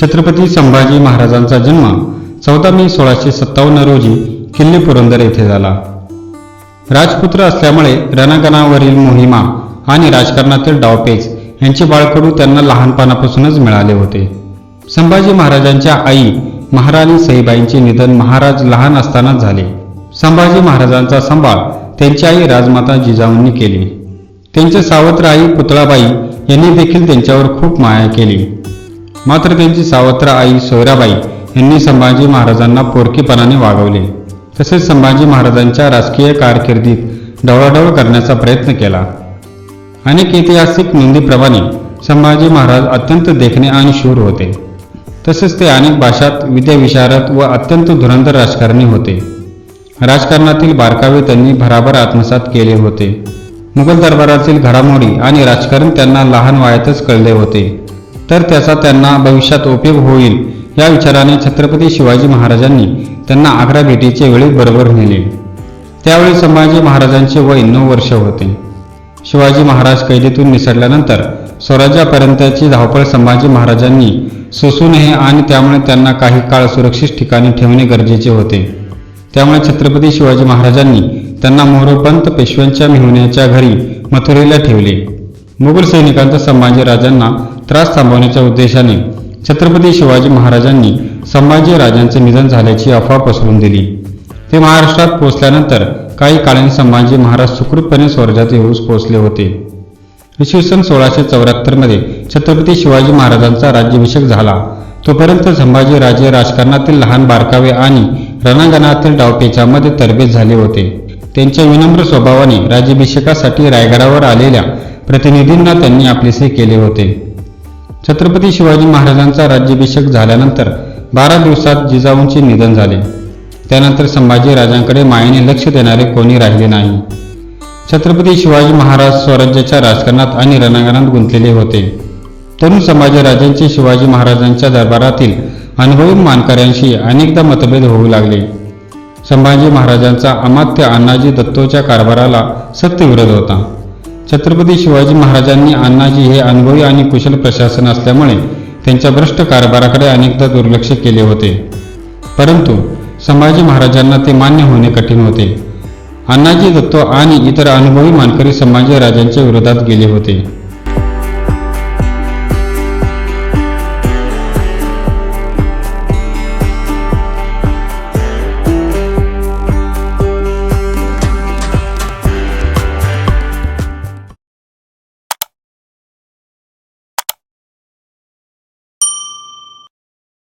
छत्रपती संभाजी महाराजांचा जन्म चौदा मे सोळाशे सत्तावन्न रोजी किल्ले पुरंदर येथे झाला. राजपुत्र असल्यामुळे रणगणावरील मोहिमा आणि राजकारणातील डावपेच यांचे बाळकडू त्यांना लहानपणापासूनच मिळाले होते. संभाजी महाराजांच्या आई महाराणी सईबाईंचे निधन महाराज लहान असतानाच झाले. संभाजी महाराजांचा सांभाळ त्यांची आई राजमाता जिजाऊंनी केली. त्यांच्या सावत्र आई पुतळाबाई यांनी देखील त्यांच्यावर खूप माया केली. मात्र त्यांची सावत्र आई सोयराबाई यांनी संभाजी महाराजांना पोरकीपणाने वागवले. तसेच संभाजी महाराजांच्या राजकीय कारकिर्दीत डवळाडवळ करण्याचा प्रयत्न केला. अनेक ऐतिहासिक नोंदीप्रमाणे संभाजी महाराज अत्यंत देखणे आणि शूर होते. तसेच ते अनेक भाषात विद्याविशारद व अत्यंत धुरंधर राजकारणी होते. राजकारणातील बारकावे त्यांनी भराभर आत्मसात केले होते. मुघल दरबारातील घडामोडी आणि राजकारण त्यांना लहान वयातच कळले होते. तर त्याचा त्यांना भविष्यात उपयोग होईल या विचाराने छत्रपती शिवाजी महाराजांनी त्यांना आग्रा भेटीचे वेळी बरोबर नेले. त्यावेळी संभाजी महाराजांचे वय नऊ वर्ष होते. शिवाजी महाराज कैदेतून निसटल्यानंतर स्वराज्यापर्यंतची धावपळ संभाजी महाराजांनी सोसू नये आणि त्यामुळे त्यांना काही काळ सुरक्षित ठिकाणी ठेवणे गरजेचे होते. त्यामुळे छत्रपती शिवाजी महाराजांनी त्यांना मोरोपंत पेशव्यांच्या मेहुण्याच्या घरी मथुरेला ठेवले. मुघल सैनिकांचा संभाजी राजांना त्रास थांबवण्याच्या उद्देशाने छत्रपती शिवाजी महाराजांनी संभाजी राजांचे निधन झाल्याची अफवा पसरून दिली. ते महाराष्ट्रात पोहोचल्यानंतर काही काळाने संभाजी महाराज सुखरूपपणे स्वर्गात येऊस पोहोचले होते. इसवी सन सोळाशे चौऱ्याहत्तरमध्ये छत्रपती शिवाजी महाराजांचा राज्याभिषेक झाला. तोपर्यंत संभाजी राजे राजकारणातील लहान बारकावे आणि रणांगणातील डावपेचामध्ये तरबेज झाले होते. त्यांच्या विनम्र स्वभावाने राज्याभिषेकासाठी रायगडावर आलेल्या प्रतिनिधींना त्यांनी आपलेसे केले होते. छत्रपती शिवाजी महाराजांचा राज्याभिषेक झाल्यानंतर बारा दिवसात जिजाऊंचे निधन झाले. त्यानंतर संभाजी राजांकडे मायेने लक्ष देणारे कोणी राहिले नाही. छत्रपती शिवाजी महाराज स्वराज्याच्या राजकारणात आणि रणांगणात गुंतलेले होते. तरुण संभाजीराजांचे शिवाजी महाराजांच्या दरबारातील अनुभवी मानकऱ्यांशी अनेकदा मतभेद होऊ लागले. संभाजी महाराजांचा अमात्य अण्णाजी दत्तोच्या कारभाराला सत्य विरोध होता. छत्रपती शिवाजी महाराजांनी अण्णाजी हे अनुभवी आणि कुशल प्रशासन असल्यामुळे त्यांच्या भ्रष्ट कारभाराकडे अनेकदा दुर्लक्ष केले होते. परंतु संभाजी महाराजांना ते मान्य होणे कठीण होते. अण्णाजी दत्तो आणि इतर अनुभवी मानकरी संभाजी राजांच्या विरोधात गेले होते.